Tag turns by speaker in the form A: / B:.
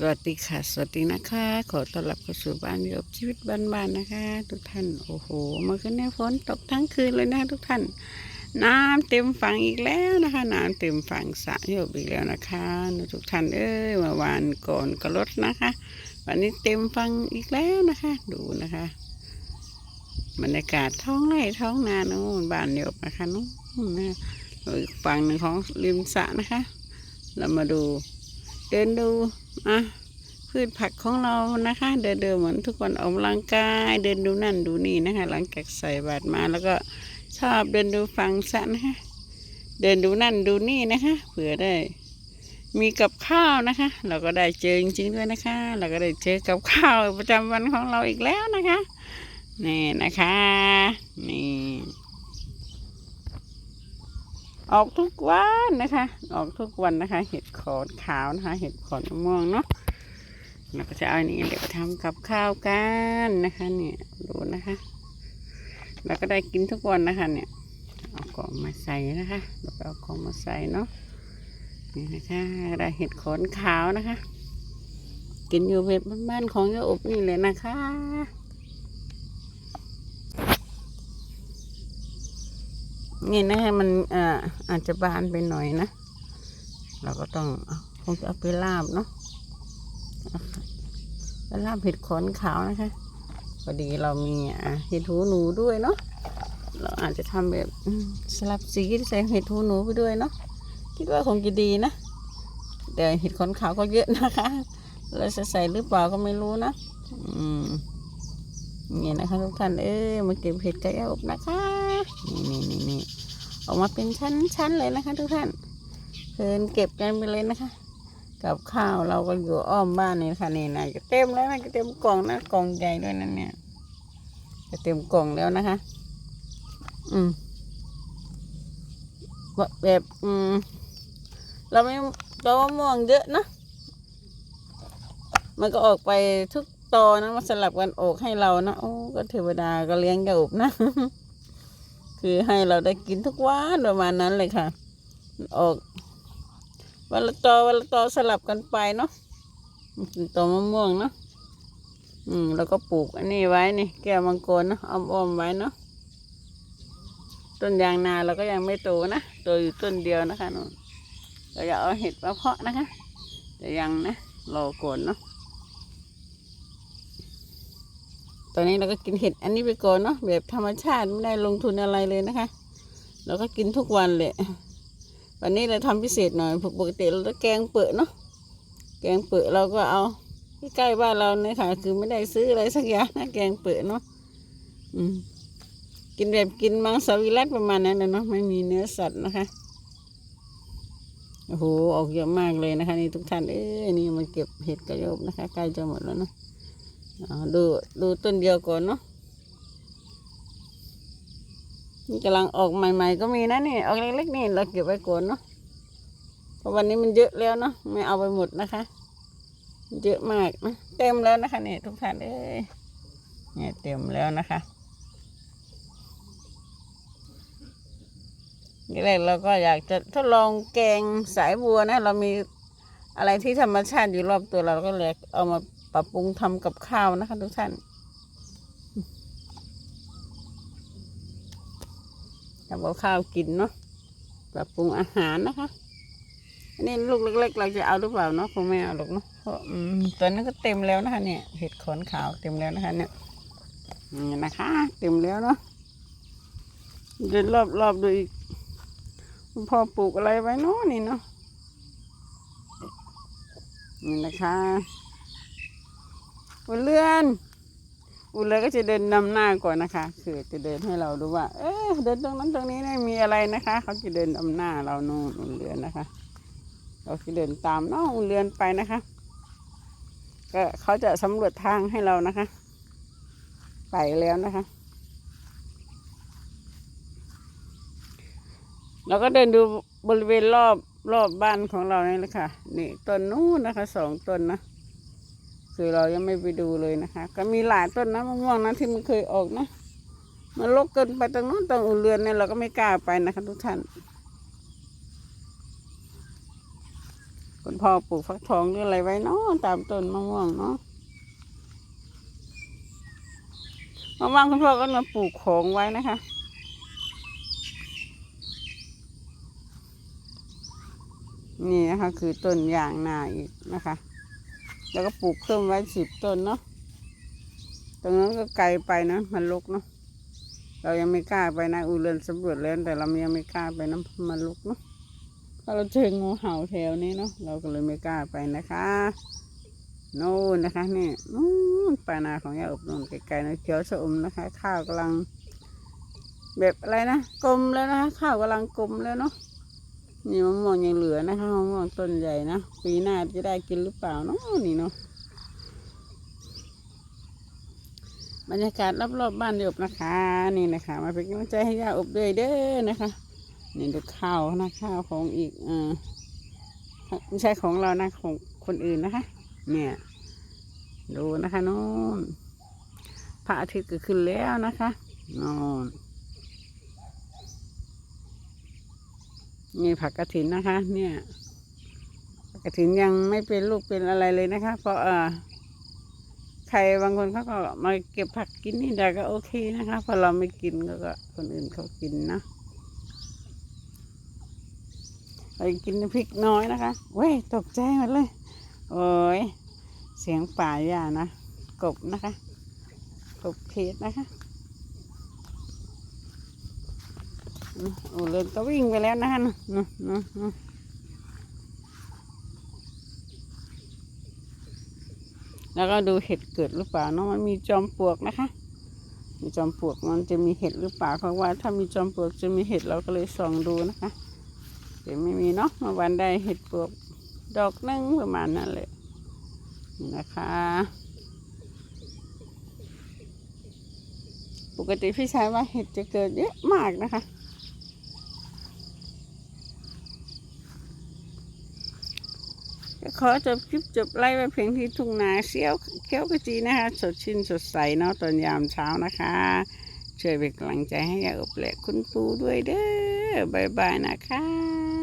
A: สวัสดีค่ะ สวัสดีนะคะ ขอต้อนรับเข้าสู่บ้านโยบชีวิตบ้านๆนะคะ ทุกท่านโอ้โหเมื่อคืนนี้ฝนตกทั้งคืนเลยนะทุกท่าน น้ำเต็มฝั่งอีกแล้วนะคะน้ำเต็มฝั่งสระโยบอีกแล้วนะคะ ทุกท่านเอ้ยเมื่อวานก่อนก็ลดนะคะ วันนี้เต็มฝั่งอีกแล้วนะคะ ดูนะคะบรรยากาศท้องไร่ท้องนาโน่นบ้านโยบนะคะนู้นนะฝั่งหนึ่งของริมสระนะคะ เรามาดู เดินดูอะพืชผักของเรานะคะ เดินเดินเหมือนทุกวันออกกำลังกายเดินดูนั่นดูนี่นะคะ หลังจากใส่บาตรมาแล้วก็ชอบเดินดูฟังสระนะคะเดินดูนั่นดูนี่นะคะเผื่อได้ มีกับข้าวนะคะ เราก็ได้เจอจริงๆด้วยนะคะ เราก็ได้เจอกับข้าวประจำวันของเราอีกแล้วนะคะนี่นะคะนี่ ออกทุกวันนะคะ ออกทุกวันนะคะ เห็ดขอนขาวนะคะ เห็ดขอนม่วงเนาะเราก็จะเอาอันนี้เดี๋ยวไปทำกับข้าวกันนะคะ เนี่ยดูนะคะเราก็ได้กินทุกวันนะคะ เนี่ยเอาของมาใส่นะคะเราก็เอาของมาใส่เนาะนี่นะคะได้เห็ดขอนขาวนะคะ กินอยู่แบบบ้านๆของยาอบนี่เลยนะคะ นี่นะให้มันอ่ออาจจะบานไปหน่อยนะ เราก็ต้องคงจะเอาไปลาบเนาะไปลาบเห็ดขอนขาวนะคะพอดีเรามีอะเห็ดหูหนูด้วยเนาะเราอาจจะทำแบบสลับสีใส่เห็ดหูหนูไปด้วยเนาะคิดว่าคงจะดีนะแต่เห็ดขอนขาวก็เยอะนะคะเราจะใส่หรือเปล่าก็ไม่รู้นะอืมนี่นะคะทุกท่านเอ้ยมาเก็บเห็ดไก่อบนะคะ นี่นี่นี่นี่ออกมาเป็นชั้นๆเลยนะคะ ทุกท่านเพลินเก็บกันไปเลยนะคะ กับข้าวเราก็อยู่อ้อมบ้านนี่นะคะนี่นะจะเต็มแล้วนะจะเต็มกล่องนะกล่องใหญ่ด้วยนั่นเนี่ยจะเต็มกล่องแล้วนะคะ อืมแบบอืมเราไม่ตัวมะม่วงเยอะนะมันก็ออกไปทุกตอนะมาสลับกันออกให้เรานะโอ้ก็เทวดาก็เลี้ยงกระอุบนะ คือให้เราได้กินทุกวันประมาณนั้นเลยค่ะ ออกวันละตอวันละตอสลับกันไปเนาะเป็นตอมะม่วงเนาะอืมแล้วก็ปลูกอันนี้ไว้นี่ แก้วมังกรเนาะอ้อมๆไว้เนาะต้นยางนาเราก็ยังไม่โตนะโตอยู่ต้นเดียวนะคะนู่นเราจะเอาเห็ดมาเพาะนะคะแต่ยังนะรอก่อนเนาะ ต อนนี้เราก็กินเห็ดอันนี้ไปก่อนเนาะแบบธรรมชาติไม่ได้ลงทุนอะไรเลยนะคะ เราก็กินทุกวันเลยวันนี้เราทำพิเศษหน่อยปกติเราจะแกงเปือเนาะแกงเปือเราก็เอาที่ใกล้บ้านเราเนี่ยค่ะ คือไม่ได้ซื้ออะไรสักอย่างนะแกงเปือเนาะอืมกินแบบกินมังสวิรัตประมาณนั้นนะเนาะไม่มีเนื้อสัตว์นะคะโอ้โหออกเยอะมากเลยนะคะ นี่ทุกท่านเอ้ยนี่มาเก็บเห็ดกระโยบนะคะ ใกล้จะหมดแล้วเนาะ ดูดูต้นเดียวก่อนเนาะนี่กำลังออกใหม่ๆก็มีนะนี่ออกเล็กๆนี่เราเก็บไว้ก่อนเนาะเพราะวันนี้มันเยอะแล้วเนาะไม่เอาไปหมดนะคะ เยอะมากนะเต็มแล้วนะคะนี่ทุกท่านเอ้ยเนี่ยเต็มแล้วนะคะนี่แรกเราก็อยากจะทดลองแกงสายบัวนะ เรามีอะไรที่ธรรมชาติอยู่รอบตัวเราเราก็เลยเอามา ปรับปรุงทำกับข้าวนะคะ ทุกท่านทำกับข้าวกินเนาะปรับปรุงอาหารนะคะ อันนี้ลูกเล็ก ๆ เราจะเอาหรือเปล่าเนาะคงไม่เอาหรอกเนาะเพราะอืมตัวนี้ก็เต็มแล้วนะคะ เนี่ยเห็ดขนขาวเต็มแล้วนะคะ เนี่ยนี่นะคะ เต็มแล้วเนาะเดินรอบๆดูอีกพ่อปลูกอะไรไว้เนาะนี่เนาะนี่นะคะ อุเลือนอุเลือนก็จะเดินนำหน้าก่อนนะคะคือจะเดินให้เราดูว่า เอ๊ะเดินตรงนั้นตรงนี้เนี่ยมีอะไรนะคะ เขาจะเดินนำหน้าเราโน่นอุเลือนนะคะ เราจะเดินตามน้องอุเลือนไปนะคะก็เขาจะสำรวจทางให้เรานะคะ ไปแล้วนะคะเราก็เดินดูบริเวณรอบรอบบ้านของเรานี่แหละค่ะ นี่ต้นนู้นนะคะสองต้นนะ คือเรายังไม่ไปดูเลยนะคะ ก็มีหลายต้นนะมะม่วงนะที่มันเคยออกนะ มันลกเกินไปตรงนู้นตรงอุเรือนเนี่ยเราก็ไม่กล้าไปนะคะทุกท่านคุณพ่อปลูกฟักทองหรืออะไรไว้เนาะตามต้นมะม่วงเนาะมะม่วงคุณพ่อก็มาปลูกของไว้นะคะนี่นะคะคือต้นยางนาอีกนะคะ แล้วก็ปลูกเพิ่มไว้สิบต้นเนาะตรงนั้นก็ไกลไปนะมันลุกเนาะเรายังไม่กล้าไปนะอูเรนสำรวจแล้วแต่เรายังไม่กล้าไปนะมันลุกเนาะพราเราเจองูเห่าแถวนี้เนาะเราก็เลยไม่กล้าไปนะคะโน่นนะคะนี่นู่นปานาของยาอบนนไกลๆนะเขียวชะอมนะคะ ข้าวกำลัง แบบอะไรนะกลมแล้วนะคะข้าวกำลังกลมแล้วเนาะ นี่มะม่วงยังเหลือนะคะมะม่วงต้นใหญ่นะปีหน้าจะได้กินหรือเปล่าเนาะนี่เนาะบรรยากาศรอบๆบบ้านเดียบนะคะ นี่นะคะ มาเป็นกำลังใจให้ย่าอบด้วยเด้อนะคะนี่ดูข้าวนะข้าวของอีกอ่าไม่ใช่ของเรานะของคนอื่นนะคะ เนี่ยดูนะคะนู่นพระอาทิตย์ก็ขึ้นแล้วนะคะนู่น นี่ผักกระถินนะคะ เนี่ยผักกระถินยังไม่เป็นลูกเป็นอะไรเลยนะคะ เพราะเออใครบางคนเขาก็มาเก็บผักกินนี่ได้ก็โอเคนะคะพราะเราไม่กินก็ก็คนอื่นเขากินนะไปกินพริกน้อยนะคะเว้ยตกใจหมดเลย โอ้ยเสียงป่าหญ้านะ กบนะคะ กบเพชนะคะ โอ้เลยก็วิ่งไปแล้วนะฮะนู่นะนะแล้วก็ดูเห็ดเกิดหรือเปล่าเนาะมันมีจอมปลวกนะคะ มีจอมปลวกมันจะมีเห็ดหรือเปล่าเพราะว่าถ้ามีจอมปลวกจะมีเห็ดเราก็เลยส่องดูนะคะแต่ไม่มีเนาะเมื่อวันได้เห็ดปลวกดอกหนึงประมาณนั้นเลยนี่นะคะปกติพี่ชายว่าเห็ดจะเกิดเยอะมากนะคะ ขอจบคลิปจบไล่ไว้เพียงที่ทุ่งนาเสียวเขียวกระจีนะคะ สดชื่นสดใสเนาะตอนยามเช้านะคะช่วยเป็นกำลังใจให้ยาอบและคุณปูด้วยเด้อบายบายนะคะ